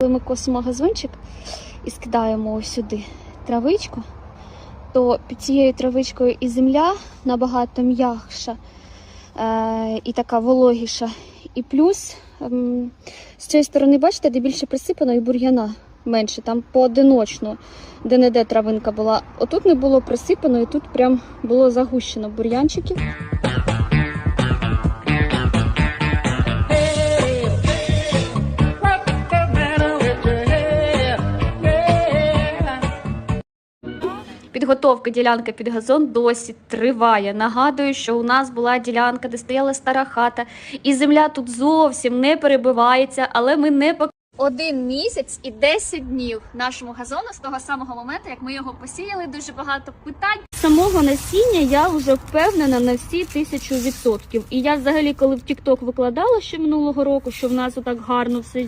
Коли ми косимо газончик і скидаємо сюди травичку, то під цією травичкою і земля набагато м'якша е, і така вологіша. І плюс ем, з цієї сторони, бачите, де більше присипано і бур'яна менше, там поодиночно, де не де травинка була. Отут не було присипано, і тут прям було загущено бур'янчиків. Підготовка ділянки під газон досі триває. Нагадую, що у нас була ділянка, де стояла стара хата, і земля тут зовсім не перебивається, але ми не пок... Один місяць і 10 днів нашому газону з того самого моменту, як ми його посіяли, дуже багато питань. Самого насіння я вже впевнена на всі тисячу відсотків. І я взагалі, коли в TikTok викладала ще минулого року, що в нас отак гарно все